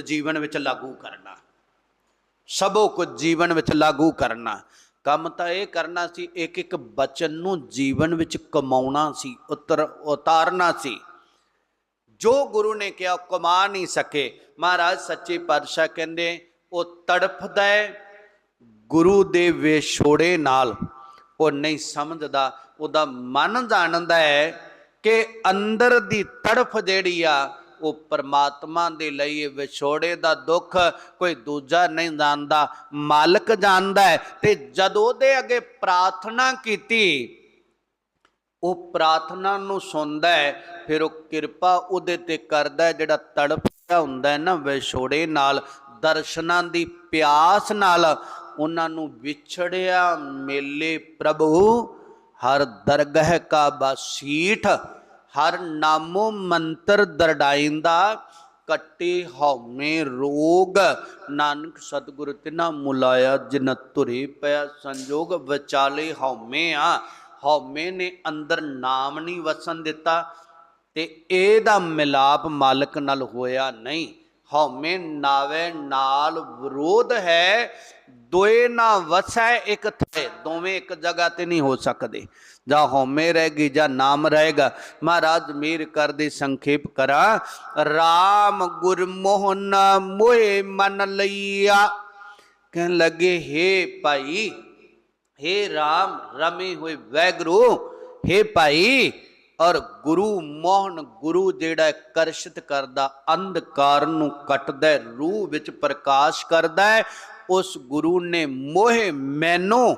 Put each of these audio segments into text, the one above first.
ਜੀਵਨ ਵਿੱਚ ਲਾਗੂ ਕਰਨਾ। ਸਭੋ ਕੁਝ ਜੀਵਨ ਵਿੱਚ ਲਾਗੂ ਕਰਨਾ। ਕੰਮ ਤਾਂ ਇਹ ਕਰਨਾ ਸੀ ਇੱਕ ਇੱਕ ਬਚਨ ਨੂੰ ਜੀਵਨ ਵਿੱਚ ਕਮਾਉਣਾ ਸੀ, ਉਤਰ, ਉਤਾਰਨਾ ਸੀ। ਜੋ ਗੁਰੂ ਨੇ ਕਿਹਾ, ਉਹ ਕਮਾ ਨਹੀਂ ਸਕੇ। ਮਹਾਰਾਜ ਸੱਚੇ ਪਾਤਸ਼ਾਹ ਕਹਿੰਦੇ, ਉਹ ਤੜਫਦਾ ਹੈ, ਗੁਰੂ ਦੇ ਵਿਛੋੜੇ ਨਾਲ। ਉਹ ਨਹੀਂ ਸਮਝਦਾ, ਉਹਦਾ ਮਨ ਜਾਣਦਾ ਹੈ ਕਿ ਅੰਦਰ ਦੀ ਤੜਫ ਜਿਹੜੀ ਆ ਉਹ ਪਰਮਾਤਮਾ ਦੇ ਲਈ ਵਿਛੋੜੇ ਦਾ ਦੁੱਖ ਕੋਈ ਦੂਜਾ ਨਹੀਂ ਜਾਣਦਾ। ਮਾਲਕ ਜਾਣਦਾ ਹੈ ਤੇ ਜਦੋਂ ਉਹਦੇ ਅੱਗੇ ਪ੍ਰਾਰਥਨਾ ਕੀਤੀ, ਉਹ ਪ੍ਰਾਰਥਨਾ ਨੂੰ ਸੁਣਦਾ ਹੈ, ਫਿਰ ਉਹ ਕਿਰਪਾ ਉਹਦੇ ਤੇ ਕਰਦਾ ਹੈ, ਜਿਹੜਾ ਤੜਪਿਆ ਹੁੰਦਾ ਹੈ ਨਾ ਵਿਛੋੜੇ ਨਾਲ, ਦਰਸ਼ਨਾਂ ਦੀ ਪਿਆਸ ਨਾਲ ਉਹਨਾਂ ਨੂੰ ਵਿਛੜਿਆ ਮੇਲੇ ਪ੍ਰਭੂ, ਹਰ ਦਰਗਹ ਕਾ ਬਸੀਠ ਹਰ ਨਾਮੋ ਮੰਤਰ ਦਰਡਾਇੰਦਾ ਕੱਟੇ ਹਉਮੈ ਰੋਗ। ਨਾਨਕ ਸਤਿਗੁਰ ਤਿਨਾ ਮੁਲਾਇਆ, ਜਿਨ ਧੁਰੇ ਪਿਆ ਸੰਜੋਗ, ਵਿਚਾਲੇ ਹਉਮੈ ਆ। ਹਉਮੈ ਨੇ ਅੰਦਰ ਨਾਮ ਨਹੀਂ ਵਸਣ ਦਿੱਤਾ ਤੇ ਇਹਦਾ ਮਿਲਾਪ ਮਾਲਕ ਨਾਲ ਹੋਇਆ ਨਹੀਂ। ਹਉਮੈ ਨਾਵੇ ਨਾਲ ਵਿਰੋਧ ਹੈ, ਦੋਏ ਨਾ ਵਸੈ ਇੱਕ ਥੇ ਦੋਵੇਂ ਇੱਕ ਜਗ੍ਹਾ ਤੇ ਨਹੀਂ ਹੋ ਸਕਦੇ ਜਾਂ ਹਉਮੈ ਰਹੇਗੀ ਜਾਂ ਨਾਮ ਰਹੇਗਾ ਮਹਾਰਾਜ ਮੇਰ ਕਰਦੇ ਸੰਖੇਪ ਕਰਾਂ RAM ਗੁਰਮੋਹਨ ਮੋਏ ਮਨ ਲਈਆ ਕਹਿਣ ਲੱਗੇ ਹੇ ਭਾਈ हे राम ਰਮੇ ਹੋਏ ਵੈਗਰੂ हे ਭਾਈ ਔਰ ਗੁਰੂ ਮੋਹਨ ਗੁਰੂ ਜਿਹੜਾ ਹੈ ਕਰਸ਼ਿਤ ਕਰਦਾ ਅੰਧਕਾਰ ਨੂੰ ਕੱਟਦਾ ਹੈ, ਰੂਹ ਵਿੱਚ ਪ੍ਰਕਾਸ਼ ਕਰਦਾ ਹੈ ਉਸ ਗੁਰੂ ਨੇ ਮੋਹੇ ਮੈਨੂੰ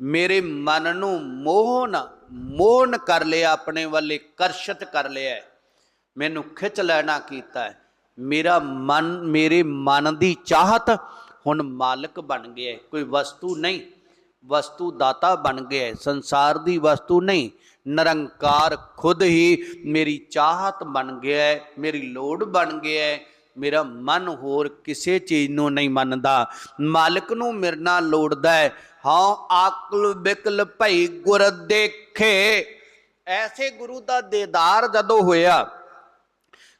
ਮੇਰੇ ਮਨ ਨੂੰ ਮੋਹਨ ਮੋਹਨ ਕਰ ਲਿਆ ਆਪਣੇ ਵੱਲ ਕਰਸ਼ਿਤ ਕਰ ਲਿਆ ਮੈਨੂੰ ਖਿੱਚ ਲੈਣਾ ਕੀਤਾ ਮੇਰਾ ਮਨ ਮੇਰੇ ਮਨ ਦੀ ਚਾਹਤ ਹੁਣ ਮਾਲਕ ਬਣ ਗਿਆ ਹੈ, ਕੋਈ ਵਸਤੂ ਨਹੀਂ ਵਸਤੂ ਦਾਤਾ ਬਣ ਗਿਆ ਹੈ, ਸੰਸਾਰ ਦੀ ਵਸਤੂ ਨਹੀਂ ਨਿਰੰਕਾਰ ਖੁਦ ਹੀ ਮੇਰੀ ਚਾਹਤ ਬਣ ਗਿਆ ਮੇਰੀ ਲੋੜ ਬਣ ਗਿਆ ਹੈ। ਮੇਰਾ ਮਨ ਹੋਰ ਕਿਸੇ ਚੀਜ਼ ਨੂੰ ਨਹੀਂ ਮੰਨਦਾ। ਮਾਲਕ ਨੂੰ ਮਿਰਨਾ ਲੋੜਦਾ ਹੈ। ਹਾਂ, ਆਕਲ ਬਿਕਲ ਭਈ ਗੁਰ ਦੇਖੇ। ਐਸੇ ਗੁਰੂ ਦਾ ਦੀਦਾਰ ਜਦੋਂ ਹੋਇਆ,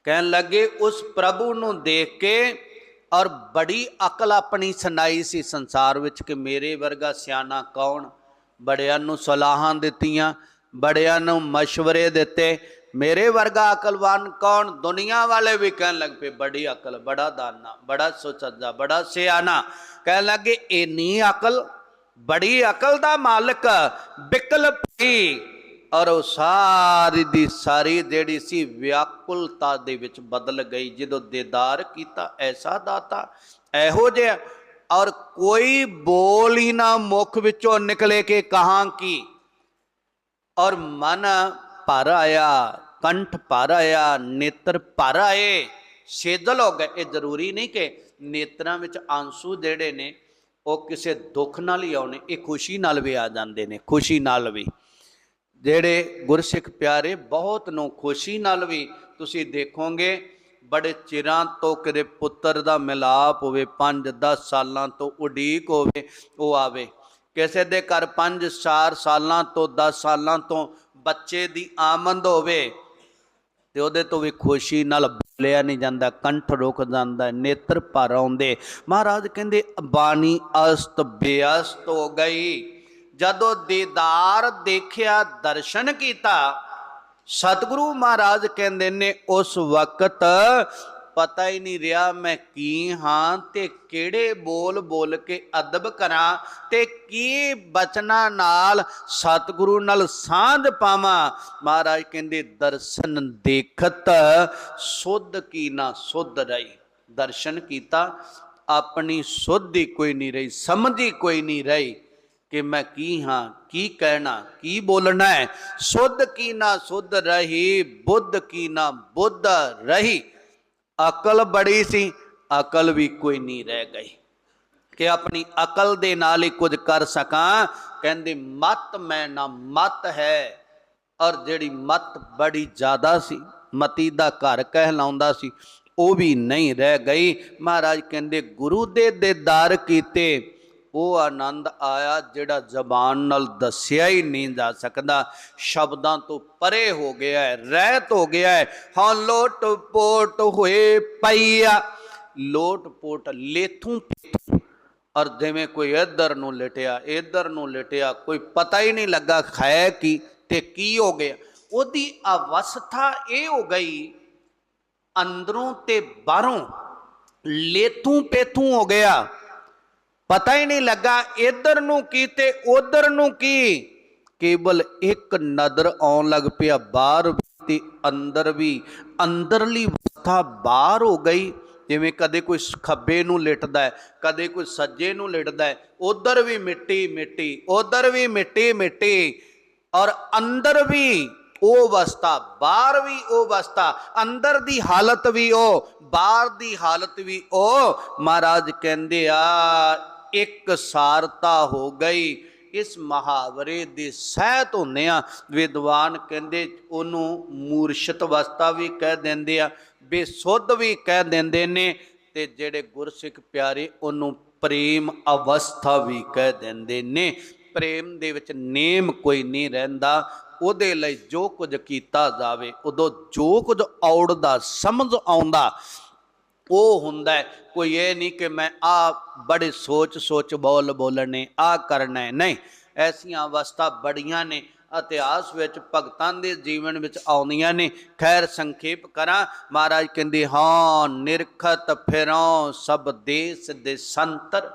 ਕਹਿਣ ਲੱਗੇ, ਉਸ ਪ੍ਰਭੂ ਨੂੰ ਦੇਖ ਕੇ ਔਰ ਬੜੀ ਅਕਲ ਆਪਣੀ ਸੁਣਾਈ ਸੀ ਸੰਸਾਰ ਵਿੱਚ ਕਿ ਮੇਰੇ ਵਰਗਾ ਸਿਆਣਾ ਕੌਣ? ਬੜਿਆਂ ਨੂੰ ਸਲਾਹਾਂ ਦਿੱਤੀਆਂ, ਬੜਿਆਂ ਨੂੰ مشਵਰੇ ਦਿੱਤੇ ਮੇਰੇ ਵਰਗਾ ਅਕਲਵਾਨ ਕੌਣ? ਦੁਨੀਆ ਵਾਲੇ ਵੀ ਕਹਿਣ ਲੱਗ ਪਏ, ਬੜੀ ਅਕਲ, ਬੜਾ ਦਾਨਾ, ਬੜਾ ਸੁਚੱਜਾ, ਬੜਾ ਸਿਆਣਾ। ਕਹਿਣ ਲੱਗੇ ਇੰਨੀ ਅਕਲ, ਬੜੀ ਅਕਲ ਦਾ ਮਾਲਕ, ਬਿਕਲ ਭਈ ਔਰ ਉਹ ਸਾਰੀ ਦੀ ਸਾਰੀ ਜਿਹੜੀ ਸੀ ਵਿਆਕੁਲਤਾ ਦੇ ਵਿੱਚ ਬਦਲ ਗਈ, ਜਦੋਂ ਦੀਦਾਰ ਕੀਤਾ, ਐਸਾ ਦਾਤਾ, ਇਹੋ ਜਿਹਾ। ਔਰ ਕੋਈ ਬੋਲ ਹੀ ਨਾ ਮੁਖ ਵਿੱਚੋਂ ਨਿਕਲੇ ਕਿ ਕਹਾਂ ਕੀ। ਔਰ ਮਨ ਭਰ ਆਇਆ ਕੰਠ ਭਰ ਆਇਆ, ਨੇਤਰ ਭਰ ਆਏ। ਸੇਦਲ ਹੋ ਗਏ। ਇਹ ਜ਼ਰੂਰੀ ਨਹੀਂ ਕਿ ਨੇਤਰਾਂ ਵਿੱਚ ਆਂਸੂ ਜਿਹੜੇ ਨੇ, ਉਹ ਕਿਸੇ ਦੁੱਖ ਨਾਲ ਹੀ ਆਉਣੇ, ਇਹ ਖੁਸ਼ੀ ਨਾਲ ਵੀ ਆ ਜਾਂਦੇ ਨੇ, ਖੁਸ਼ੀ ਨਾਲ ਵੀ। ਜਿਹੜੇ ਗੁਰਸਿੱਖ ਪਿਆਰੇ, ਬਹੁਤ ਨੂੰ ਖੁਸ਼ੀ ਨਾਲ ਵੀ ਤੁਸੀਂ ਦੇਖੋਗੇ, ਬੜੇ ਚਿਰਾਂ ਤੋਂ ਕਿਤੇ ਪੁੱਤਰ ਦਾ ਮਿਲਾਪ ਹੋਵੇ 5-10 ਸਾਲਾਂ ਤੋਂ ਉਡੀਕ ਹੋਵੇ, ਉਹ ਆਵੇ। ਕਿਸੇ ਦੇ ਘਰ 5-4 ਸਾਲਾਂ ਤੋਂ 10 ਸਾਲਾਂ ਤੋਂ ਬੱਚੇ ਦੀ ਆਮਦ ਹੋਵੇ ਤੇ ਉਹਦੇ ਤੋਂ ਵੀ ਖੁਸ਼ੀ ਨਾਲ ਬੋਲਿਆ ਨਹੀਂ ਜਾਂਦਾ, ਕੰਠ ਰੁਕ ਜਾਂਦਾ, ਨੇਤਰ ਭਰ ਆਉਂਦੇ। ਮਹਾਰਾਜ ਕਹਿੰਦੇ, ਬਾਣੀ ਅਸਤ ਬੇਅਸਤ ਹੋ ਗਈ। ਜਦੋਂ ਦੀਦਾਰ ਦੇਖਿਆ, ਦਰਸ਼ਨ ਕੀਤਾ, ਸਤਿਗੁਰੂ ਮਹਾਰਾਜ ਕਹਿੰਦੇ ਨੇ, ਉਸ ਵਕਤ ਪਤਾ ਹੀ ਨਹੀਂ ਰਿਹਾ ਮੈਂ ਕੀ ਹਾਂ ਤੇ ਕਿਹੜੇ ਬੋਲ ਬੋਲ ਕੇ ਅਦਬ ਕਰਾਂ ਤੇ ਕੀ ਬਚਨਾਂ ਨਾਲ ਸਤਿਗੁਰੂ ਨਾਲ ਸਾਂਝ ਪਾਵਾਂ। ਮਹਾਰਾਜ ਕਹਿੰਦੇ, ਦਰਸ਼ਨ ਦੇਖਤ, ਸੁਧ ਕੀ ਨਾ ਸੁਧ ਰਹੀ। ਦਰਸ਼ਨ ਕੀਤਾ, ਆਪਣੀ ਸੁਧ ਹੀ ਕੋਈ ਨਹੀਂ ਰਹੀ, ਸਮਝ ਹੀ ਕੋਈ ਨਹੀਂ ਰਹੀ ਕਿ ਮੈਂ ਕੀ ਹਾਂ, ਕੀ ਕਹਿਣਾ, ਕੀ ਬੋਲਣਾ ਹੈ। ਸੁਧ ਕੀ ਨਾ ਸੁਧ ਰਹੀ, ਬੁੱਧ ਕੀ ਨਾ ਬੁੱਧ ਰਹੀ। ਅਕਲ ਬੜੀ ਸੀ, ਅਕਲ ਵੀ ਕੋਈ ਨਹੀਂ ਰਹਿ ਗਈ। ਕਿ ਆਪਣੀ ਅਕਲ ਦੇ ਨਾਲ ਹੀ ਕੁਝ ਕਰ ਸਕਾਂ, ਕਹਿੰਦੇ, ਮਤ ਮੈਂ ਨਾ ਮਤ ਹੈ, ਔਰ ਜਿਹੜੀ ਮਤ ਬੜੀ ਜ਼ਿਆਦਾ ਸੀ, ਮਤੀ ਦਾ ਘਰ ਕਹਿਲਾਉਂਦਾ ਸੀ, ਉਹ ਵੀ ਨਹੀਂ ਰਹਿ ਗਈ। ਮਹਾਰਾਜ ਕਹਿੰਦੇ, ਗੁਰੂ ਦੇ ਦੇਦਾਰ ਕੀਤੇ ਉਹ ਆਨੰਦ ਆਇਆ ਜਿਹੜਾ ਜ਼ਬਾਨ ਨਾਲ ਦੱਸਿਆ ਹੀ ਨਹੀਂ ਜਾ ਸਕਦਾ। ਸ਼ਬਦਾਂ ਤੋਂ ਪਰੇ ਹੋ ਗਿਆ ਹੈ, ਰਹਿਤ ਹੋ ਗਿਆ ਹੈ। ਹਾਂ, ਲੋਟ ਪੋਟ ਹੋਏ ਪਈਆ। ਲੋਟ ਪੋਟ ਲੇਥੂ ਔਰ ਜਿਵੇਂ ਕੋਈ ਇੱਧਰ ਨੂੰ ਲਟਿਆ, ਇੱਧਰ ਨੂੰ ਲਟਿਆ, ਕੋਈ ਪਤਾ ਹੀ ਨਹੀਂ ਲੱਗਾ ਖਾਇਆ ਕੀ ਤੇ ਕੀ ਹੋ ਗਿਆ। ਉਹਦੀ ਅਵਸਥਾ ਇਹ ਹੋ ਗਈ, ਅੰਦਰੋਂ ਤੇ ਬਾਹਰੋਂ ਲੇਥੂ ਪੇਥੂ ਹੋ ਗਿਆ। ਪਤਾ ਹੀ ਨਹੀਂ ਲੱਗਾ ਇੱਧਰ ਨੂੰ ਕੀ ਤੇ ਉਧਰ ਨੂੰ ਕੀ। ਕੇਵਲ ਇੱਕ ਨਜ਼ਰ ਆਉਣ ਲੱਗ ਪਿਆ, ਬਾਹਰ ਵੀ ਤੇ ਅੰਦਰ ਵੀ। ਅੰਦਰਲੀ ਅਵਸਥਾ ਬਾਹਰ ਹੋ ਗਈ। ਜਿਵੇਂ ਕਦੇ ਕੋਈ ਖੱਬੇ ਨੂੰ ਲਿਟਦਾ ਹੈ, ਕਦੇ ਕੋਈ ਸੱਜੇ ਨੂੰ ਲਿਟਦਾ ਹੈ, ਉਧਰ ਵੀ ਮਿੱਟੀ ਮਿੱਟੀ, ਉਧਰ ਵੀ ਮਿੱਟੀ ਮਿੱਟੀ। ਔਰ ਅੰਦਰ ਵੀ ਉਹ ਅਵਸਥਾ, ਬਾਹਰ ਵੀ ਉਹ ਅਵਸਥਾ, ਅੰਦਰ ਦੀ ਹਾਲਤ ਵੀ ਉਹ, ਬਾਹਰ ਦੀ ਹਾਲਤ ਵੀ ਉਹ। ਮਹਾਰਾਜ ਕਹਿੰਦੇ ਆ ਇੱਕ ਸਾਰਤਾ ਹੋ ਗਈ। ਇਸ ਮੁਹਾਵਰੇ ਦੇ ਸਹਿਤ ਹੁੰਦੇ ਆ। ਵਿਦਵਾਨ ਕਹਿੰਦੇ ਉਹਨੂੰ ਮੂਰਛਤ ਅਵਸਥਾ ਵੀ ਕਹਿ ਦਿੰਦੇ ਆ, ਬੇਸੁੱਧ ਵੀ ਕਹਿ ਦਿੰਦੇ ਨੇ ਤੇ ਜਿਹੜੇ ਗੁਰਸਿੱਖ ਪਿਆਰੇ ਉਹਨੂੰ ਪ੍ਰੇਮ ਅਵਸਥਾ ਵੀ ਕਹਿ ਦਿੰਦੇ ਨੇ। ਪ੍ਰੇਮ ਦੇ ਵਿੱਚ ਨੇਮ ਕੋਈ ਨਹੀਂ ਰਹਿੰਦਾ। ਉਹਦੇ ਲਈ ਜੋ ਕੁਝ ਕੀਤਾ ਜਾਵੇ, ਉਦੋਂ ਜੋ ਕੁਝ ਔੜਦਾ, ਸਮਝ ਆਉਂਦਾ ਉਹ ਹੁੰਦਾ ਕੋਈ ਇਹ ਨਹੀਂ ਕਿ ਮੈਂ ਆ ਬੜੇ ਸੋਚ ਸੋਚ ਬੋਲ ਬੋਲਣੇ ਆ ਕਰਨਾ ਨਹੀਂ, ਐਸੀਆਂ ਅਵਸਥਾ ਬੜੀਆਂ ਨੇ, ਇਤਿਹਾਸ ਵਿੱਚ ਭਗਤਾਂ ਦੇ ਜੀਵਨ ਵਿੱਚ ਆਉਂਦੀਆਂ ਨੇ। ਖੈਰ ਸੰਖੇਪ ਕਰਾਂ, ਮਹਾਰਾਜ ਕਹਿੰਦੇ, ਹਾਂ, ਨਿਰਖਤ ਫਿਰੋਂ ਸਭ ਦੇਸ ਦੇ ਸੰਤਰ,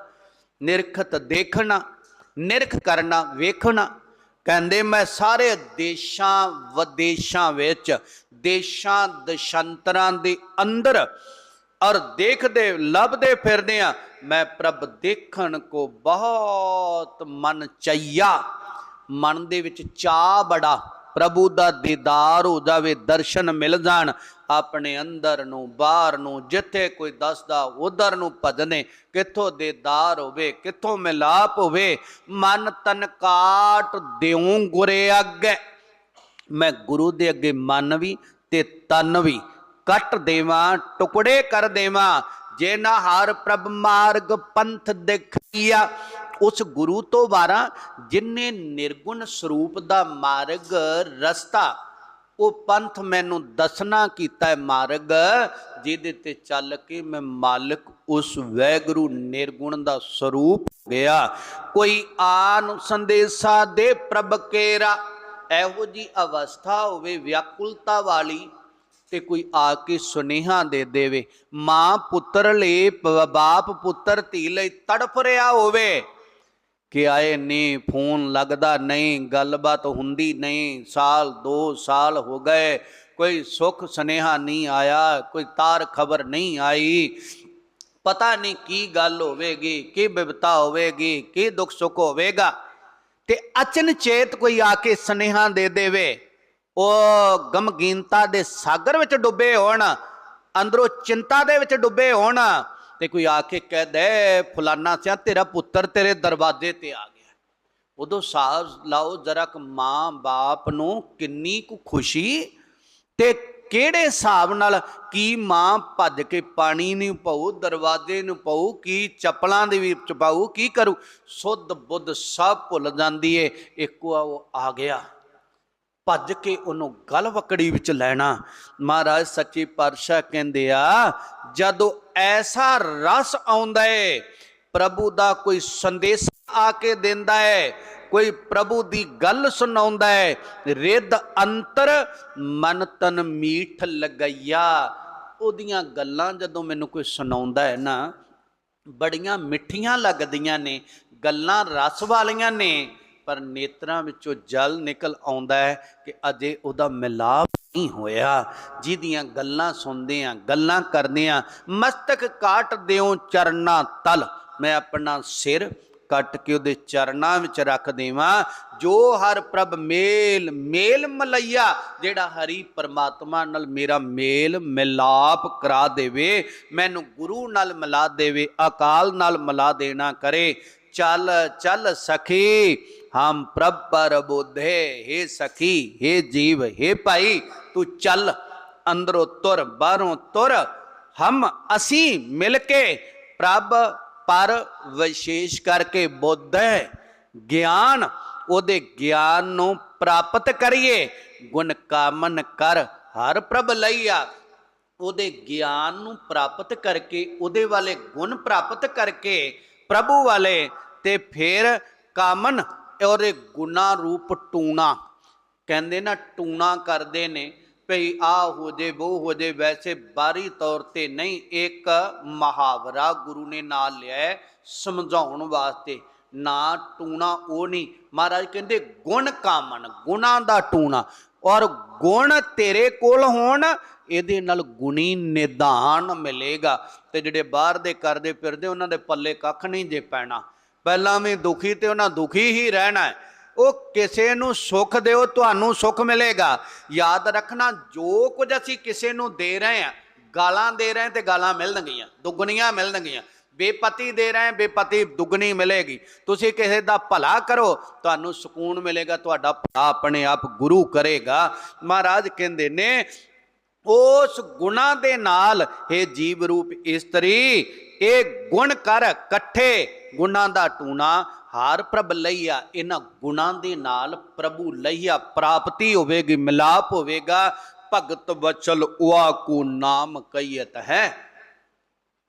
ਨਿਰਖਤ ਦੇਖਣਾ, ਨਿਰਖ ਕਰਨਾ, ਵੇਖਣਾ। ਕਹਿੰਦੇ, ਮੈਂ ਸਾਰੇ ਦੇਸ਼ਾਂ, ਵਿਦੇਸ਼ਾਂ ਵਿੱਚ, ਦੇਸ਼ਾਂ, ਦਸ਼ੰਤਰਾਂ ਦੇ ਅੰਦਰ ਔਰ ਦੇਖਦੇ, ਲੱਭਦੇ ਫਿਰਦੇ ਆ ਮੈਂ ਪ੍ਰਭ ਦੇਖਣ ਕੋ ਬਹੁਤ ਮਨ ਚਈਆ। ਮਨ ਦੇ ਵਿੱਚ ਚਾਹ ਬੜਾ। ਪ੍ਰਭੂ ਦਾ ਦੀਦਾਰ ਹੋ ਜਾਵੇ, ਦਰਸ਼ਨ ਮਿਲ ਜਾਣ। ਆਪਣੇ ਅੰਦਰ ਨੂੰ, ਬਾਹਰ ਨੂੰ, ਜਿੱਥੇ ਕੋਈ ਦੱਸਦਾ, ਉਧਰ ਨੂੰ ਭਜਨੇ। ਕਿੱਥੋਂ ਦੀਦਾਰ ਹੋਵੇ, ਕਿੱਥੋਂ ਮਿਲਾਪ ਹੋਵੇ। ਮਨ ਤਨ ਕਾਟ ਦਿਉ ਗੁਰੇ ਅੱਗੇ। ਮੈਂ ਗੁਰੂ ਦੇ ਅੱਗੇ ਮਨ ਵੀ ਤੇ ਤਨ ਵੀ। ਕੱਟ ਦੇਵਾਂ, ਟੁਕੜੇ ਕਰ ਦੇਵਾਂ ਜੇ ਨਾ ਹਰ ਪ੍ਰਭ ਮਾਰਗ ਪੰਥ ਦੇਖਿਆ। ਉਸ ਗੁਰੂ ਤੋਂ ਵਾਰਾ, ਜਿਨੇ ਨਿਰਗੁਣ ਸਰੂਪ ਦਾ ਮਾਰਗ ਰਸਤਾ, ਉਹ ਪੰਥ ਮੈਨੂੰ ਦੱਸਣਾ ਕੀਤਾ ਹੈ ਮਾਰਗ, ਜਿਹਦੇ ਤੇ ਚੱਲ ਕੇ ਮੈਂ ਮਾਲਕ ਉਸ ਵੈਗੁਰੂ ਨਿਰਗੁਣ ਦਾ ਸਰੂਪ ਗਿਆ। ਕੋਈ ਆਨ ਸੰਦੇਸ਼ਾ ਦੇ ਪ੍ਰਭ ਕੇਰਾ, ਇਹੋ ਜੀ ਅਵਸਥਾ ਹੋਵੇ ਵਿਆਕੁਲਤਾ ਵਾਲੀ ਤੇ ਕੋਈ ਆ ਕੇ ਸੁਨੇਹਾ ਦੇ ਦੇਵੇ, ਮਾਂ ਪੁੱਤਰ ਲਈ ਬਾਪ ਪੁੱਤਰ ਧੀ ਲਈ ਤੜਫ ਰਿਹਾ ਹੋਵੇ। ਕਿ ਆਏ ਨਹੀਂ ਫੋਨ ਲੱਗਦਾ ਨਹੀਂ, ਗੱਲਬਾਤ ਹੁੰਦੀ ਨਹੀਂ, ਸਾਲ 2 ਸਾਲ ਹੋ ਗਏ, ਕੋਈ ਸੁੱਖ ਸੁਨੇਹਾ ਨਹੀਂ ਆਇਆ, ਕੋਈ ਤਾਰ ਖਬਰ ਨਹੀਂ ਆਈ। ਪਤਾ ਨਹੀਂ ਕੀ ਗੱਲ ਹੋਵੇਗੀ, ਕੀ ਬਿਪਤਾ ਹੋਵੇਗੀ, ਕੀ ਦੁੱਖ ਸੁੱਖ ਹੋਵੇਗਾ। ਤੇ ਅਚਨਚੇਤ ਕੋਈ ਆ ਕੇ ਸੁਨੇਹਾ ਦੇ ਦੇਵੇ। ਉਹ ਗਮਗੀਨਤਾ ਦੇ ਸਾਗਰ ਵਿੱਚ ਡੁੱਬੇ ਹੋਣ, ਅੰਦਰੋਂ ਚਿੰਤਾ ਦੇ ਵਿੱਚ ਡੁੱਬੇ ਹੋਣ ਤੇ ਕੋਈ ਆ ਕੇ ਕਹਿ ਦੇ, ਫਲਾਨਾ ਸਿਆ, ਤੇਰਾ ਪੁੱਤਰ ਤੇਰੇ ਦਰਵਾਜ਼ੇ ਤੇ ਆ ਗਿਆ ਉਦੋਂ ਸਾਹ ਲਾਓ ਜਰਾ ਕੁ ਮਾਂ ਬਾਪ ਨੂੰ ਕਿੰਨੀ ਕੁ ਖੁਸ਼ੀ ਤੇ ਕਿਹੜੇ ਹਿਸਾਬ ਨਾਲ ਕੀ ਮਾਂ ਭੱਜ ਕੇ ਪਾਣੀ ਨੂੰ ਪਾਉ ਦਰਵਾਜ਼ੇ ਨੂੰ ਪਾਉ ਕੀ ਚੱਪਲਾਂ ਦੇ ਵਿੱਚ ਪਾਉ ਕੀ ਕਰੂ? ਸੁੱਧ ਬੁੱਧ ਸਭ ਭੁੱਲ ਜਾਂਦੀ ਏ। ਇੱਕੋ ਆ, ਉਹ ਆ ਗਿਆ। ਭੱਜ ਕੇ ਉਹਨੂੰ ਗਲਵਕੜੀ ਵਿੱਚ ਲੈਣਾ। ਮਹਾਰਾਜ ਸੱਚੇ ਪਾਤਸ਼ਾਹ ਕਹਿੰਦੇ ਆ, ਜਦੋਂ ਐਸਾ ਰਸ ਆਉਂਦਾ ਏ, ਪ੍ਰਭੂ ਦਾ ਕੋਈ ਸੰਦੇਸ਼ ਆ ਕੇ ਦਿੰਦਾ ਹੈ ਕੋਈ ਪ੍ਰਭੂ ਦੀ ਗੱਲ ਸੁਣਾਉਂਦਾ ਹੈ ਰਿੱਧ ਅੰਤਰ ਮਨ ਤਨ ਮੀਠ ਲਗਈਆ। ਉਹਦੀਆਂ ਗੱਲਾਂ ਜਦੋਂ ਮੈਨੂੰ ਕੋਈ ਸੁਣਾਉਂਦਾ ਹੈ ਨਾ, ਬੜੀਆਂ ਮਿੱਠੀਆਂ ਲੱਗਦੀਆਂ ਨੇ, ਗੱਲਾਂ ਰਸ ਵਾਲੀਆਂ ਨੇ ਪਰ ਨੇਤਰਾਂ ਵਿੱਚੋਂ ਜਲ ਨਿਕਲ ਆਉਂਦਾ ਹੈ ਕਿ ਅਜੇ ਉਹਦਾ ਮਿਲਾਪ ਨਹੀਂ ਹੋਇਆ। ਜਿਹਦੀਆਂ ਗੱਲਾਂ ਸੁਣਦੇ ਆ ਗੱਲਾਂ ਕਰਦੇ ਆ ਮਸਤਕ ਕਾਟ ਦਿਓ ਚਰਨਾ ਤਲ। ਮੈਂ ਆਪਣਾ ਸਿਰ ਕੱਟ ਕੇ ਉਹਦੇ ਚਰਨਾਂ ਵਿੱਚ ਰੱਖ ਦੇਵਾਂ। ਜੋ ਹਰ ਪ੍ਰਭ ਮੇਲ ਮੇਲ ਮਲਈਆ, ਜਿਹੜਾ ਹਰੀ ਪਰਮਾਤਮਾ ਨਾਲ ਮੇਰਾ ਮੇਲ ਮਿਲਾਪ ਕਰਾ ਦੇਵੇ, ਮੈਨੂੰ ਗੁਰੂ ਨਾਲ ਮਿਲਾ ਦੇਵੇ, ਅਕਾਲ ਨਾਲ ਮਿਲਾ ਦੇਣਾ ਕਰੇ। ਚੱਲ ਚੱਲ ਸਖੀ ਹਮ ਪ੍ਰਭ ਪਰ ਬੋਧੇ हे ਸਖੀ हे ਜੀਵ हे ਭਾਈ ਤੂੰ ਚੱਲ ਅੰਦਰੋਂ ਤੁਰ ਬਾਹਰੋਂ ਤੁਰ ਹਮ ਅਸੀਂ ਮਿਲ ਕੇ ਪ੍ਰਭ ਪਰ ਵਿਸ਼ੇਸ਼ ਕਰਕੇ ਬੁੱਧ ਹੈ ਗਿਆਨ ਉਹਦੇ ਗਿਆਨ ਨੂੰ ਪ੍ਰਾਪਤ ਕਰੀਏ ਗੁਣ ਕਾਮਨ ਕਰ ਹਰ ਪ੍ਰਭ ਲਈਆ ਉਹਦੇ ਗਿਆਨ ਨੂੰ ਪ੍ਰਾਪਤ ਕਰਕੇ ਉਹਦੇ ਵਾਲੇ ਗੁਣ ਪ੍ਰਾਪਤ ਕਰਕੇ ਪ੍ਰਭੂ ਵਾਲੇ ਤੇ ਫਿਰ ਕਾਮਨ ਉਹਦੇ ਗੁਣਾ ਰੂਪ ਟੂਣਾ। ਕਹਿੰਦੇ ਨਾ ਟੂਣਾ ਕਰਦੇ ਨੇ, ਭਈ ਆ ਹੋ ਜੇ ਉਹ ਹੋ ਜੇ, ਵੈਸੇ ਬਾਰੀ ਤੌਰ ਤੇ ਨਹੀਂ, ਇੱਕ ਮੁਹਾਵਰਾ ਗੁਰੂ ਨੇ ਨਾਲ ਲਿਆ ਸਮਝਾਉਣ ਵਾਸਤੇ। ਨਾ ਟੂਣਾ ਉਹ ਨਹੀਂ। ਮਹਾਰਾਜ ਕਹਿੰਦੇ ਗੁਣ ਕਾਮਨ, ਗੁਣਾ ਦਾ ਟੂਣਾ। ਔਰ ਗੁਣ ਤੇਰੇ ਕੋਲ ਹੋਣ, ਇਹਦੇ ਨਾਲ ਗੁਣੀ ਨਿਦਾਨ ਮਿਲੇਗਾ। ਤੇ ਜਿਹੜੇ ਬਾਹਰ ਦੇ ਕਰਦੇ ਫਿਰਦੇ, ਉਹਨਾਂ ਦੇ ਪੱਲੇ ਕੱਖ ਨਹੀਂ ਜੇ ਪੈਣਾ। ਪਹਿਲਾਂ ਵੀ ਦੁਖੀ ਤੇ ਉਹਨਾਂ ਦੁਖੀ ਹੀ ਰਹਿਣਾ ਹੈ। ਉਹ ਕਿਸੇ ਨੂੰ ਸੁੱਖ ਦਿਓ, ਤੁਹਾਨੂੰ ਸੁੱਖ ਮਿਲੇਗਾ। ਯਾਦ ਰੱਖਣਾ, ਜੋ ਕੁਝ ਅਸੀਂ ਕਿਸੇ ਨੂੰ ਦੇ ਰਹੇ ਹਾਂ, ਗਾਲਾਂ ਦੇ ਰਹੇ ਤੇ ਗਾਲਾਂ ਮਿਲਣਗੀਆਂ, ਦੁੱਗਣੀਆਂ ਮਿਲਣਗੀਆਂ। ਬੇਪਤੀ ਦੇ ਰਹੇ, ਬੇਪਤੀ ਦੁੱਗਣੀ ਮਿਲੇਗੀ। ਤੁਸੀਂ ਕਿਸੇ ਦਾ ਭਲਾ ਕਰੋ, ਤੁਹਾਨੂੰ ਸਕੂਨ ਮਿਲੇਗਾ, ਤੁਹਾਡਾ ਭਲਾ ਆਪਣੇ ਆਪ ਗੁਰੂ ਕਰੇਗਾ। ਮਹਾਰਾਜ ਕਹਿੰਦੇ ਨੇ, ਉਸ ਗੁਣਾ ਦੇ ਨਾਲ ਇਹ ਜੀਵ ਰੂਪ ਇਸਤਰੀ, ਇਹ ਗੁਣ ਕਰ, ਇਕੱਠੇ ਗੁਣਾ ਦਾ ਟੂਣਾ, ਹਾਰ ਪ੍ਰਭ ਲਈਆ, ਇਹਨਾਂ ਗੁਣਾਂ ਦੇ ਨਾਲ ਪ੍ਰਭੂ ਲਈਆ, ਪ੍ਰਾਪਤੀ ਹੋਵੇਗੀ, ਮਿਲਾਪ ਹੋਵੇਗਾ। ਭਗਤ ਬਚਲ ਉਆ ਕੋ ਨਾਮ ਕਈਤ ਹੈ।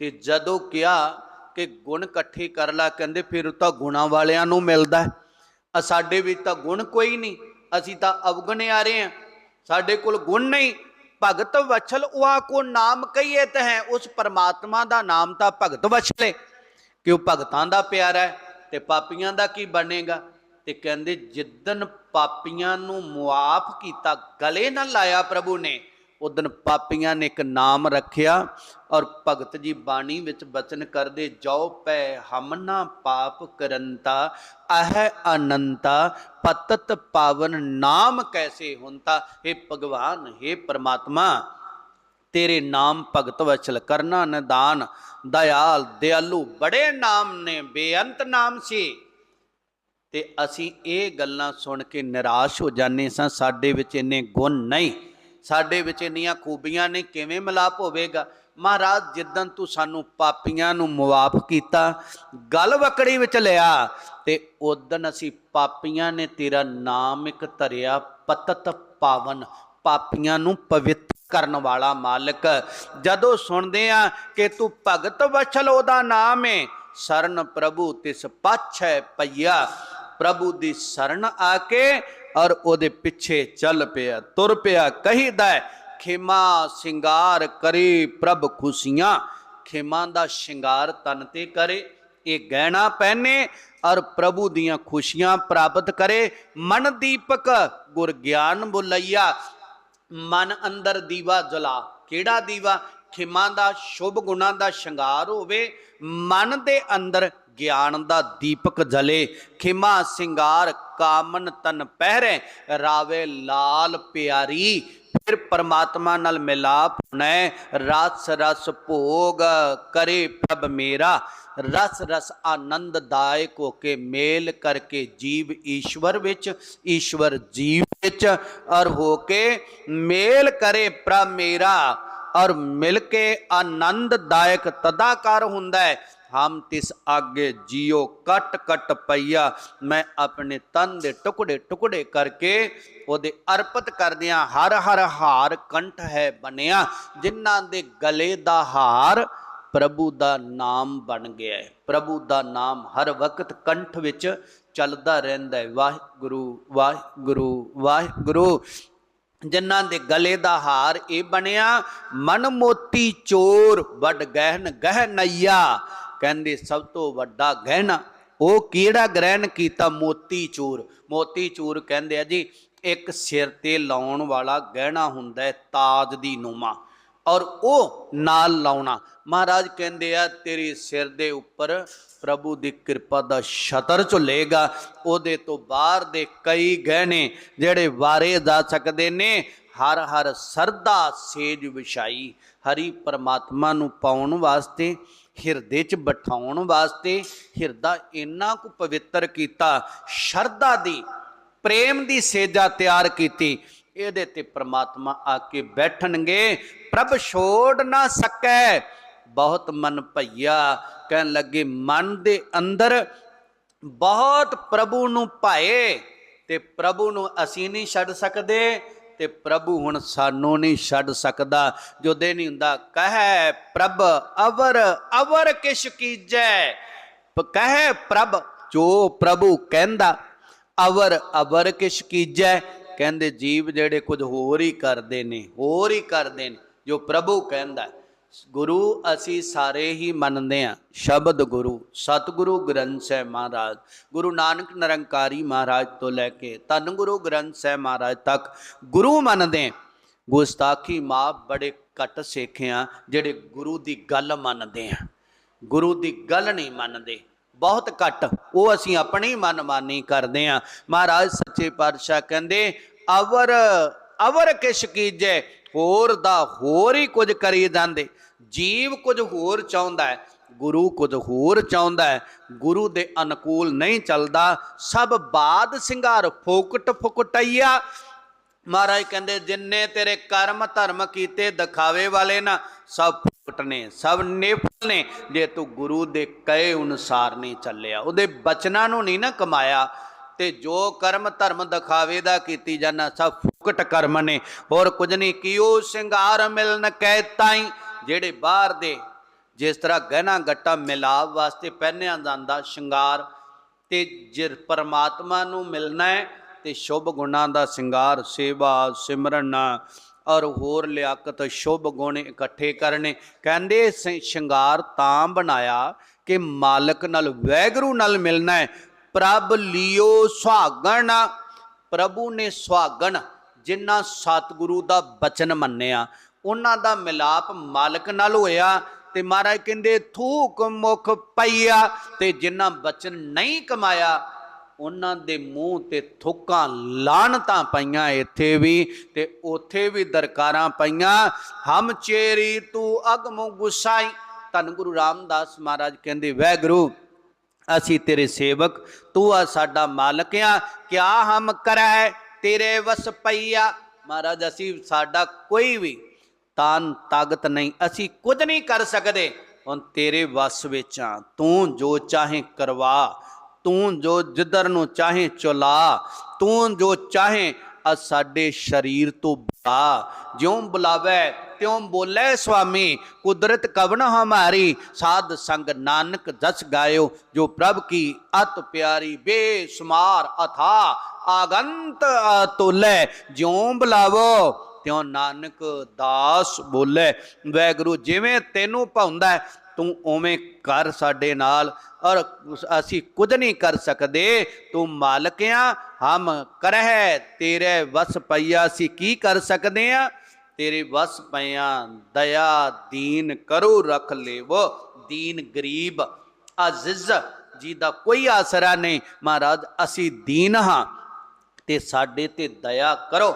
ਤੇ ਜਦੋਂ ਕਿਹਾ ਕਿ ਗੁਣ ਇਕੱਠੇ ਕਰ ਲਾ, ਕਹਿੰਦੇ ਫਿਰ ਤਾਂ ਗੁਣਾ ਵਾਲਿਆਂ ਨੂੰ ਮਿਲਦਾ ਆ ਸਾਡੇ ਵਿੱਚ ਤਾਂ ਗੁਣ ਕੋਈ ਨਹੀਂ, ਅਸੀਂ ਤਾਂ ਅਵਗੁਣੇ ਆ ਰਹੇ ਹਾਂ। ਸਾਡੇ ਕੋਲ ਗੁਣ ਨਹੀਂ। ਭਗਤ ਵਛਲ ਉਆ ਕੋ ਨਾਮ ਕਹੀਏ ਤਾਂ ਹੈ ਉਸ ਪਰਮਾਤਮਾ ਦਾ ਨਾਮ ਤਾਂ ਭਗਤ ਵਛਲੇ। ਕਿ ਉਹ ਭਗਤਾਂ ਦਾ ਪਿਆਰਾ ਹੈ ਤੇ ਪਾਪੀਆਂ ਦਾ ਕੀ ਬਣੇਗਾ? ਤੇ ਕਹਿੰਦੇ ਜਿੱਦਨ ਪਾਪੀਆਂ ਨੂੰ ਮੁਆਫ ਕੀਤਾ, ਗਲੇ ਨਾਲ ਲਾਇਆ ਪ੍ਰਭੂ ਨੇ ਉਦਨ ਪਾਪੀਆਂ ਨੇ ਇੱਕ ਨਾਮ ਰੱਖਿਆ ਔਰ ਭਗਤ ਜੀ ਬਾਣੀ ਵਿੱਚ ਬਚਨ ਕਰਦੇ, ਜਾਓ ਪੈ ਹਮਨਾ ਪਾਪ ਕਰੰਤਾ, ਅਹ ਅਨੰਤਾ, ਪਤਤ ਪਾਵਨ ਨਾਮ ਕੈਸੇ ਹੁੰਤਾ? हे ਭਗਵਾਨ हे ਪ੍ਰਮਾਤਮਾ, ਤੇਰੇ ਨਾਮ ਭਗਤ ਵਚਲ ਕਰਨਾ ਨਿਦਾਨ, ਦਇਆਲ ਦਿਆਲੂ ਬੜੇ ਨਾਮ ਨੇ, ਬੇਅੰਤ ਨਾਮ ਸੀ। ਤੇ ਅਸੀਂ ਇਹ ਗੱਲਾਂ ਸੁਣ ਕੇ ਨਿਰਾਸ਼ ਹੋ ਜਾਂਦੇ ਸਾਂ, ਸਾਡੇ ਵਿੱਚ ਇੰਨੇ ਗੁਣ ਨਹੀਂ। ਸਾਡੇ ਵਿੱਚ ਇੰਨੀਆਂ ਖੂਬੀਆਂ ਨੇ, ਕਿਵੇਂ ਮਿਲਾਪ ਹੋਵੇਗਾ? ਮਹਾਰਾਜ ਜਿੱਦਨ ਤੂੰ ਸਾਨੂੰ ਪਾਪੀਆਂ ਨੂੰ ਮੁਆਫ ਕੀਤਾ, ਗਲ ਵਕੜੀ ਵਿੱਚ ਲਿਆ, ਤੇ ਉਦਨ ਅਸੀਂ ਪਾਪੀਆਂ ਨੇ ਤੇਰਾ ਨਾਮ ਇੱਕ ਧਰਿਆ ਪਤਤ ਪਾਵਨ, ਪਾਪੀਆਂ ਨੂੰ ਪਵਿੱਤਰ ਕਰਨ ਵਾਲਾ ਮਾਲਕ। ਜਦੋਂ ਸੁਣਦੇ ਆ ਕਿ ਤੂੰ ਭਗਤ ਵਛਲ ਉਹਦਾ ਨਾਮ ਹੈ ਸਰਨ ਪ੍ਰਭੂ ਤਿਸ ਪਾਛੈ ਪਈਆ, ਪ੍ਰਭੂ ਦੀ ਸ਼ਰਨ ਆ ਕੇ ਔਰ ਉਹਦੇ ਪਿੱਛੇ ਚੱਲ ਪਿਆ ਤੁਰ ਪਿਆ ਕਹੀਦਾ ਹੈ, ਖਿਮਾ ਸਿੰਗਾਰ ਕਰੇ ਪ੍ਰਭ ਖੁਸ਼ੀਆਂ। ਖਿਮਾ ਦਾ ਸ਼ਿੰਗਾਰ ਤਨ ਤੇ ਕਰੇ ਇਹ ਗਹਿਣਾ ਪਹਿਨੇ ਔਰ ਪ੍ਰਭੂ ਦੀਆਂ ਖੁਸ਼ੀਆਂ ਪ੍ਰਾਪਤ ਕਰੇ। ਮਨ ਦੀਪਕ ਗੁਰ ਗਿਆਨ ਬੁਲਈਆ ਮਨ ਅੰਦਰ ਦੀਵਾ ਜਲਾ। ਕਿਹੜਾ ਦੀਵਾ? ਖਿਮਾਂ ਦਾ, ਸ਼ੁਭ ਗੁਣਾਂ ਦਾ ਸ਼ਿੰਗਾਰ ਹੋਵੇ, ਮਨ ਦੇ ਅੰਦਰ ਗਿਆਨ ਦਾ ਦੀਪਕ ਜਲੇ। ਖਿਮਾ ਸਿੰਗਾਰ ਕਾਮਨ ਤਨ ਪਹਿਰੇ, ਰਾਵੇ ਲਾਲ ਪਿਆਰੀ। ਫਿਰ ਪਰਮਾਤਮਾ ਨਾਲ ਮਿਲਾਪ ਹੋਣਾ, ਰਸ ਰਸ ਭੋਗ ਕਰੇ ਪ੍ਰਭ ਮੇਰਾ। ਰਸ ਰਸ ਆਨੰਦਦਾਇਕ ਹੋ ਕੇ ਮੇਲ ਕਰਕੇ ਜੀਵ ਈਸ਼ਵਰ ਵਿੱਚ, ਈਸ਼ਵਰ ਜੀਵ ਵਿੱਚ ਅਰ ਹੋ ਕੇ ਮੇਲ ਕਰੇ ਪ੍ਰਭ ਮੇਰਾ। ਔਰ ਮਿਲ ਕੇ ਆਨੰਦਦਾਇਕ ਤਦਾਕਾਰ ਹੁੰਦਾ ਹੈ। ਹਮ ਤਿਸ ਆਗੇ ਜਿਉ ਕਟ ਕਟ ਪਈਆ। ਮੈਂ ਆਪਣੇ ਤਨ ਦੇ ਟੁਕੜੇ ਟੁਕੜੇ ਕਰਕੇ ਉਹਦੇ ਅਰਪਿਤ ਕਰਦਿਆਂ ਹਰ ਹਰ ਹਾਰ ਕੰਠ ਹੈ ਬਣਿਆ ਜਿਨ੍ਹਾਂ ਦੇ ਗਲੇ ਦਾ ਹਾਰ ਪ੍ਰਭੂ ਦਾ ਨਾਮ ਬਣ ਗਿਆ ਹੈ। ਪ੍ਰਭੂ ਦਾ ਨਾਮ ਹਰ ਵਕਤ ਕੰਠ ਵਿੱਚ ਚੱਲਦਾ ਰਹਿੰਦਾ ਹੈ। ਵਾਹਿਗੁਰੂ ਵਾਹਿਗੁਰੂ ਵਾਹਿਗੁਰੂ। ਜਿਨ੍ਹਾਂ ਦੇ ਗਲੇ ਦਾ ਹਾਰ ਇਹ ਬਣਿਆ, ਮਨ ਮੋਤੀ ਚੋਰ ਵੱਡ ਗਹਿਣ ਗਹਿਨਈਆ ਕਹਿੰਦੇ ਸਭ ਤੋਂ ਵੱਡਾ ਗਹਿਣਾ ਉਹ ਕਿਹੜਾ ਗ੍ਰਹਿਣ ਕੀਤਾ? ਮੋਤੀ ਚੂਰ। ਮੋਤੀ ਚੂਰ ਕਹਿੰਦੇ ਆ ਜੀ, ਇੱਕ ਸਿਰ ਤੇ ਲਾਉਣ ਵਾਲਾ ਗਹਿਣਾ ਹੁੰਦਾ ਹੈ ਤਾਜ ਦੀ ਨੂਮਾ। ਔਰ ਉਹ ਨਾਲ ਲਾਉਣਾ। ਮਹਾਰਾਜ ਕਹਿੰਦੇ ਆ, ਤੇਰੇ ਸਿਰ ਦੇ ਉੱਪਰ ਪ੍ਰਭੂ ਦੀ ਕਿਰਪਾ ਦਾ ਛਤਰ ਝੁੱਲੇਗਾ। ਉਹਦੇ ਤੋਂ ਬਾਹਰ ਦੇ ਕਈ ਗਹਿਣੇ ਜਿਹੜੇ ਵਾਰੇ ਜਾ ਸਕਦੇ ਨੇ, ਹਰ ਹਰ ਸਰਦਾ ਸੇਜ ਵਿਛਾਈ, ਹਰੀ ਪਰਮਾਤਮਾ ਨੂੰ ਪਾਉਣ ਵਾਸਤੇ, ਹਿਰਦੇ 'ਚ ਬਿਠਾਉਣ ਵਾਸਤੇ, ਹਿਰਦਾ ਇੰਨਾ ਕੁ ਪਵਿੱਤਰ ਕੀਤਾ, ਸ਼ਰਧਾ ਦੀ, ਪ੍ਰੇਮ ਦੀ ਸੇਜਾ ਤਿਆਰ ਕੀਤੀ। ਇਹਦੇ ਤੇ ਪ੍ਰਮਾਤਮਾ ਆ ਕੇ ਬੈਠਣਗੇ, ਪ੍ਰਭ ਛੋੜ ਨਾ ਸਕੈ। ਬਹੁਤ ਮਨ ਭਈਆ ਕਹਿਣ ਲੱਗੇ, ਮਨ ਦੇ ਅੰਦਰ ਬਹੁਤ ਪ੍ਰਭੂ ਨੂੰ ਭਾਏ ਤੇ ਪ੍ਰਭੂ ਨੂੰ ਅਸੀਂ ਨਹੀਂ ਛੱਡ ਸਕਦੇ ਤੇ ਪ੍ਰਭੂ ਹੁਣ ਸਾਨੂੰ ਨਹੀਂ ਛੱਡ ਸਕਦਾ। ਜੋਦੇ ਨਹੀਂ ਹੁੰਦਾ, ਕਹੈ ਪ੍ਰਭ ਅਵਰ ਅਵਰ ਕਿਛ ਕੀਜੈ। ਪ- ਕਹੈ ਪ੍ਰਭ, ਜੋ ਪ੍ਰਭੂ ਕਹਿੰਦਾ, ਅਵਰ ਅਵਰ ਕਿਛ ਕੀਜੈ। ਕਹਿੰਦੇ ਜੀਵ ਜਿਹੜੇ ਕੁਝ ਹੋਰ ਹੀ ਕਰਦੇ ਨੇ, ਹੋਰ ਹੀ ਕਰਦੇ ਨੇ, ਜੋ ਪ੍ਰਭੂ ਕਹਿੰਦਾ ਗੁਰੂ ਅਸੀਂ ਸਾਰੇ ਹੀ ਮੰਨਦੇ ਆ ਸ਼ਬਦ ਗੁਰੂ, ਸਤਿਗੁਰੂ ਗ੍ਰੰਥ ਸਾਹਿਬ ਮਹਾਰਾਜ, ਗੁਰੂ ਨਾਨਕ ਨਿਰੰਕਾਰੀ ਮਹਾਰਾਜ ਤੋਂ ਲੈ ਕੇ ਧੰਨ ਗੁਰੂ ਗ੍ਰੰਥ ਸਾਹਿਬ ਮਹਾਰਾਜ ਤੱਕ ਗੁਰੂ ਮੰਨਦੇ ਹਾਂ। ਗੁਸਤਾਖੀ ਮਾਫ ਬੜੇ ਘੱਟ ਸੇਖਿਆ ਜਿਹੜੇ ਗੁਰੂ ਦੀ ਗੱਲ ਮੰਨਦੇ ਆ ਗੁਰੂ ਦੀ ਗੱਲ ਨਹੀਂ ਮੰਨਦੇ, ਬਹੁਤ ਘੱਟ, ਉਹ ਅਸੀਂ ਆਪਣੀ ਮਨਮਾਨੀ ਕਰਦੇ ਆ ਮਹਾਰਾਜ ਸੱਚੇ ਪਾਤਸ਼ਾਹ ਕਹਿੰਦੇ ਅਵਰ ਅਵਰ ਕਿਛ ਕੀਜੈ ਹੋਰ ਦਾ ਹੋਰ ਹੀ ਕੁਝ ਕਰੀ ਜਾਂਦੇ ਜੀਵ ਕੁਝ ਹੋਰ ਚਾਹੁੰਦਾ ਹੈ ਗੁਰੂ ਕੁਝ ਹੋਰ ਚਾਹੁੰਦਾ ਹੈ ਗੁਰੂ ਦੇ ਅਨੁਕੂਲ ਨਹੀਂ ਚੱਲਦਾ ਸਭ ਬਾਦ ਸਿੰਗਾਰ ਫੋਕਟ ਫੁਕਟਈਆ ਮਹਾਰਾਜ ਕਹਿੰਦੇ ਜਿੰਨੇ ਤੇਰੇ ਕਰਮ ਧਰਮ ਕੀਤੇ ਦਿਖਾਵੇ ਵਾਲੇ ਨਾ ਸਭ ਫੁਕਟ ਨੇ ਸਭ ਨਿਫਲ ਨੇ ਜੇ ਤੂੰ ਗੁਰੂ ਦੇ ਕਹੇ ਅਨੁਸਾਰ ਨਹੀਂ ਚੱਲਿਆ ਉਹਦੇ ਬਚਨਾਂ ਨੂੰ ਨਹੀਂ ਨਾ ਕਮਾਇਆ ਤੇ ਜੋ ਕਰਮ ਧਰਮ ਦਿਖਾਵੇ ਦਾ ਕੀਤੀ ਜਾਣਾ ਸਭ ਫੁਕਟ ਕਰਮ ਨੇ। ਹੋਰ ਕੁਝ ਨਹੀਂ ਕੀਓ ਸ਼ਿੰਗਾਰ ਮਿਲਨ ਕਹਿ ਤਾਈ। ਜਿਹੜੇ ਬਾਹਰ ਦੇ, ਜਿਸ ਤਰ੍ਹਾਂ ਗਹਿਣਾ ਗੱਟਾ ਮਿਲਾਪ ਵਾਸਤੇ ਪਹਿਨਿਆ ਜਾਂਦਾ ਸ਼ਿੰਗਾਰ, ਤੇ ਜੇ ਪਰਮਾਤਮਾ ਨੂੰ ਮਿਲਣਾ ਹੈ, ਤੇ ਸ਼ੁਭ ਗੁਣਾਂ ਦਾ ਸ਼ਿੰਗਾਰ, ਸੇਵਾ, ਸਿਮਰਨ ਔਰ ਹੋਰ ਲਿਆਕਤ ਸ਼ੁਭ ਗੁਣ ਇਕੱਠੇ ਕਰਨੇ। ਕਹਿੰਦੇ ਸ਼ਿੰਗਾਰ ਤਾਂ ਬਣਾਇਆ ਕਿ ਮਾਲਕ ਨਾਲ, ਵੈਗਰੂ ਨਾਲ ਮਿਲਣਾ ਹੈ। ਪ੍ਰਭ ਲਿਓ ਸੁਹਾਗਣ, ਪ੍ਰਭੂ ਨੇ ਸੁਹਾਗਣ, ਜਿਨ੍ਹਾਂ ਸਤਿਗੁਰੂ ਦਾ ਬਚਨ ਮੰਨਿਆ। ਉਹਨਾਂ ਦਾ ਮਿਲਾਪ ਮਾਲਕ ਨਾਲ ਹੋਇਆ ਤੇ ਮਹਾਰਾਜ ਕਹਿੰਦੇ, ਥੂਕ ਮੁਖ ਪਈਆ। ਤੇ ਜਿਨ੍ਹਾਂ ਬਚਨ ਨਹੀਂ ਕਮਾਇਆ, ਉਹਨਾਂ ਦੇ ਮੂੰਹ ਤੇ ਥੁੱਕਾਂ ਲਾਣਤਾਂ ਪਈਆਂ ਇੱਥੇ ਵੀ ਤੇ ਉੱਥੇ ਵੀ ਦਰਕਾਰਾਂ ਪਈਆਂ। ਹਮ ਚੇਰੀ ਤੂੰ ਅਗਮ ਗੁਸਾਈ। ਧੰਨ ਗੁਰੂ ਰਾਮਦਾਸ ਮਹਾਰਾਜ ਕਹਿੰਦੇ, ਵੈਗੁਰੂ ਅਸੀਂ ਤੇਰੇ ਸੇਵਕ, ਤੂੰ ਆ ਸਾਡਾ ਮਾਲਕ ਆ। ਕਿਆ ਹਮ ਕਰੈ ਤੇਰੇ ਵਸ ਪਈਆ। ਮਹਾਰਾਜ, ਅਸੀਂ ਸਾਡਾ ਕੋਈ ਵੀ ਤਾਨ ਤਾਕਤ ਨਹੀਂ, ਅਸੀਂ ਕੁਝ ਨਹੀਂ ਕਰ ਸਕਦੇ। ਹੁਣ ਤੇਰੇ ਵਸ ਵਿੱਚ ਆ। ਤੂੰ ਜੋ ਚਾਹੇ ਕਰਵਾ, ਤੂੰ ਜੋ ਜਿੱਧਰ ਨੂੰ ਚਾਹੇ ਚੁਲਾ, ਤੂੰ ਜੋ ਚਾਹੇ ਆ ਸਾਡੇ ਸਰੀਰ ਤੋਂ ਬੁਲਾ। ਜਿਉਂ ਬੁਲਾਵੇ, ਤਿਉਂ ਬੋਲੇ, ਸੁਆਮੀ, ਕੁਦਰਤ ਕਵਨ ਹਮਾਰੀ? ਸਾਧ ਸੰਗ ਨਾਨਕ ਜਸ ਗਾਇਓ, ਜੋ ਪ੍ਰਭ ਕੀ ਅਤ ਪਿਆਰੀ ਬੇਸ਼ੁਮਾਰ ਅਥਾ। ਆਗੰਤ ਤੋਲੇ ਜਿਉਂ ਬੁਲਾਵੋ, ਤਿਉਂ ਨਾਨਕ ਦਾਸ ਬੋਲੇ। ਵੈਗੁਰੂ ਜਿਵੇਂ ਤੈਨੂੰ ਭਾਉਂਦਾ ਤੂੰ ਉਵੇਂ ਕਰ ਸਾਡੇ ਨਾਲ, ਔਰ ਅਸੀਂ ਕੁਝ ਨਹੀਂ ਕਰ ਸਕਦੇ। ਤੂੰ ਮਾਲਕ ਆ, ਹਮ ਕਰਹਿ, ਤੇਰੇ ਵਸ ਪਈਆ ਅਸੀਂ ਕੀ ਕਰ ਸਕਦੇ ਆ? ਤੇਰੇ ਵਸ ਪਈਆ ਦਇਆ, ਦੀਨ ਕਰੋ, ਰੱਖ ਲੇਵੋ। ਦੀਨ ਗਰੀਬ, ਅਜ਼ਿਜ਼ ਜੀ ਦਾ ਕੋਈ ਆਸਰਾ ਨਹੀਂ। ਮਹਾਰਾਜ, ਅਸੀਂ ਦੀਨ ਹਾਂ, ਤੇ ਸਾਡੇ ਤੇ ਦਇਆ ਕਰੋ,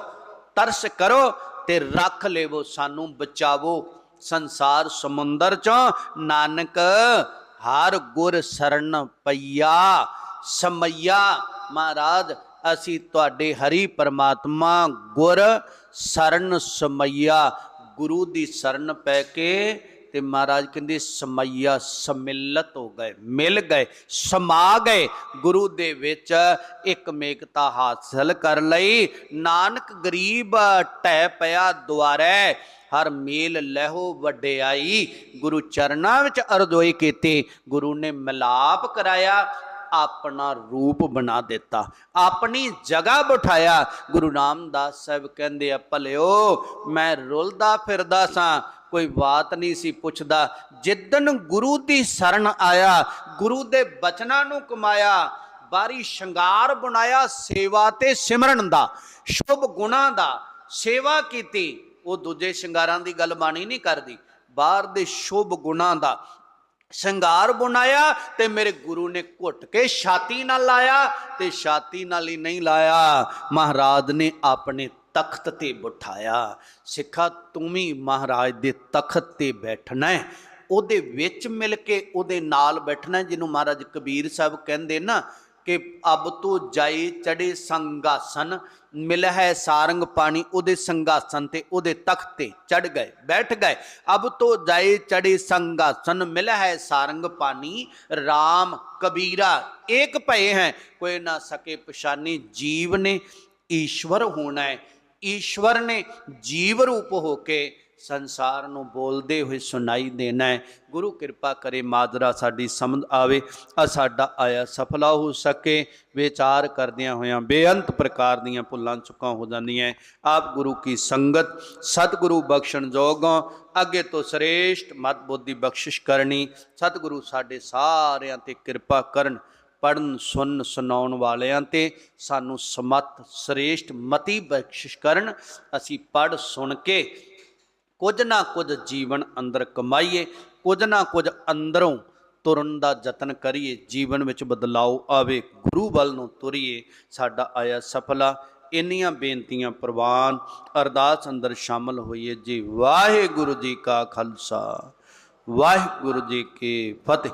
ਤਰਸ ਕਰੋ, ਤੇ ਰੱਖ ਲੇਵੋ, ਸਾਨੂੰ ਬਚਾਵੋ। ਸੰਸਾਰ ਸਮੁੰਦਰ ਚੋਂ, ਨਾਨਕ ਹਰ ਗੁਰ ਸਰਨ ਪਈਆ, ਸਮਈਆ। ਮਹਾਰਾਜ, ਅਸੀਂ ਤੁਹਾਡੇ ਹਰੀ ਪਰਮਾਤਮਾ ਗੁਰ ਸਰਨ ਸਮਈਆ, ਗੁਰੂ ਦੀ ਸਰਨ ਪੈ ਕੇ ਤੇ ਮਹਾਰਾਜ ਕਹਿੰਦੇ ਸਮਈਆ ਸਮਿਲਤ ਹੋ ਗਏ, ਮਿਲ ਗਏ, ਸਮਾ ਗਏ। ਗੁਰੂ ਦੇ ਵਿੱਚ ਇੱਕ ਮੇਕਤਾ ਹਾਸਲ ਕਰ ਲਈ। ਨਾਨਕ ਗਰੀਬ ਟਹਿ ਪਿਆ ਦੁਆਰੇ, ਹਰ ਮੇਲ ਲਹਿਓ ਵਡਿਆਈ। ਗੁਰੂ ਚਰਨਾਂ ਵਿੱਚ ਅਰਜ਼ੋਈ ਕੀਤੀ, ਗੁਰੂ ਨੇ ਮਿਲਾਪ ਕਰਾਇਆ। ਆਪਣਾ ਰੂਪ ਬਣਾ ਦਿੱਤਾ, ਆਪਣੀ ਜਗ੍ਹਾ ਬਿਠਾਇਆ। ਗੁਰੂ ਰਾਮਦਾਸ ਸਾਹਿਬ ਕਹਿੰਦੇ ਆ, ਭਲਿਓ ਮੈਂ ਰੁਲਦਾ ਫਿਰਦਾ ਸਾਂ, ਕੋਈ ਬਾਤ ਨਹੀਂ ਸੀ ਪੁੱਛਦਾ। ਜਿੱਦਨ ਗੁਰੂ ਦੀ ਸ਼ਰਨ ਆਇਆ, ਗੁਰੂ ਦੇ ਬਚਨਾਂ ਨੂੰ ਕਮਾਇਆ ਬਾਰੀ ਸ਼ਿੰਗਾਰ ਬਣਾਇਆ ਸੇਵਾ ਤੇ ਸਿਮਰਨ ਦਾ, ਸ਼ੁਭ ਗੁਣਾਂ ਦਾ ਸੇਵਾ ਕੀਤੀ, ਉਹ ਦੂਜੇ ਸ਼ਿੰਗਾਰਾਂ ਦੀ ਗੱਲ ਬਾਣੀ ਨਹੀਂ ਕਰਦੀ, ਬਾਹਰ ਦੇ ਸ਼ੁਭ ਗੁਣਾਂ ਦਾ ਸ਼ਿੰਗਾਰ ਬਣਾਇਆ ਤੇ ਮੇਰੇ ਗੁਰੂ ਨੇ ਘੁੱਟ ਕੇ ਛਾਤੀ ਨਾਲ ਲਾਇਆ ਤੇ ਛਾਤੀ ਨਾਲ ਹੀ ਨਹੀਂ ਲਾਇਆ। ਮਹਾਰਾਜ ਨੇ ਆਪਣੇ ਤਖਤ ਤੇ ਬਿਠਾਇਆ। ਸਿੱਖਾ, ਤੂੰ ਵੀ ਮਹਾਰਾਜ ਦੇ ਤਖਤ ਤੇ ਬੈਠਣਾ ਹੈ। ਉਹਦੇ ਵਿੱਚ ਮਿਲ ਕੇ ਉਹਦੇ ਨਾਲ ਬੈਠਣਾ ਜਿਹਨੂੰ ਮਹਾਰਾਜ ਕਬੀਰ ਸਾਹਿਬ ਕਹਿੰਦੇ ਨਾ ਕਿ ਅਬ ਤੋ ਜਾਏ ਚੜੇ ਸੰਗਾਸਨ ਮਿਲ ਹੈ ਸਾਰੰਗ ਪਾਣੀ ਉਹਦੇ ਸੰਗਾਸਨ ਤੇ, ਉਹਦੇ ਤਖਤ ਤੇ ਚੜ ਗਏ, ਬੈਠ ਗਏ। ਅਬ ਤੋ ਜਾਈ ਚੜੇ ਸੰਗਾਸਨ ਮਿਲ ਹੈ ਸਾਰੰਗ ਪਾਣੀ RAM ਕਬੀਰਾ ਏਕ ਭਏ ਹੈ। ਕੋਈ ਨਾ ਸਕੇ ਪਛਾਨੀ ਜੀਵ ਨੇ, ਈਸ਼ਵਰ ਹੋਣਾ ਹੈ। ਈਸ਼ਵਰ ਨੇ ਜੀਵ ਰੂਪ ਹੋ ਕੇ ਸੰਸਾਰ ਨੂੰ ਬੋਲਦੇ ਹੋਏ ਸੁਣਾਈ ਦੇਣਾ ਹੈ। ਗੁਰੂ ਕਿਰਪਾ ਕਰੇ ਮਾਜਰਾ ਸਾਡੀ ਸਮਝ ਆਵੇ, ਆ ਸਾਡਾ ਆਇਆ ਸਫਲਾ ਹੋ ਸਕੇ। ਵਿਚਾਰ ਕਰਦਿਆਂ ਹੋਇਆਂ ਬੇਅੰਤ ਪ੍ਰਕਾਰ ਦੀਆਂ ਭੁੱਲਾਂ ਚੁੱਕਾਂ ਹੋ ਜਾਂਦੀਆਂ ਆਪ ਗੁਰੂ ਕੀ ਸੰਗਤ, ਸਤਿਗੁਰੂ ਬਖਸ਼ਣ ਜੋਗੋਂ, ਅੱਗੇ ਤੋਂ ਸ੍ਰੇਸ਼ਟ ਮਤ ਬੁੱਧੀ ਬਖਸ਼ਿਸ਼ ਕਰਨੀ। ਸਤਿਗੁਰੂ ਸਾਡੇ ਸਾਰਿਆਂ ਤੇ ਕਿਰਪਾ ਕਰਨ ਪੜਨ ਸੁਣ ਸੁਣਾਉਣ ਵਾਲਿਆਂ ਤੇ ਸਾਨੂੰ ਸਮਤ, ਸ੍ਰੇਸ਼ਟ ਮਤੀ ਬਖਸ਼ਿਸ਼ ਕਰਨ। ਅਸੀਂ ਪੜ ਸੁਣ ਕੇ ਕੁਝ ਨਾ ਕੁਝ ਜੀਵਨ ਅੰਦਰ ਕਮਾਈਏ, ਕੁਝ ਨਾ ਕੁਝ ਅੰਦਰੋਂ ਤੁਰਨ ਦਾ ਯਤਨ ਕਰੀਏ, ਜੀਵਨ ਵਿੱਚ ਬਦਲਾਅ ਆਵੇ, ਗੁਰੂ ਵੱਲ ਨੂੰ ਤੁਰੀਏ, ਸਾਡਾ ਆਇਆ ਸਫਲਾ। ਇੰਨੀਆਂ ਬੇਨਤੀਆਂ ਪ੍ਰਵਾਨ, ਅਰਦਾਸ ਅੰਦਰ ਸ਼ਾਮਲ ਹੋਈਏ ਜੀ। ਵਾਹਿਗੁਰੂ ਜੀ ਕਾ ਖਾਲਸਾ, ਵਾਹਿਗੁਰੂ ਜੀ ਕੀ ਫਤਿਹ।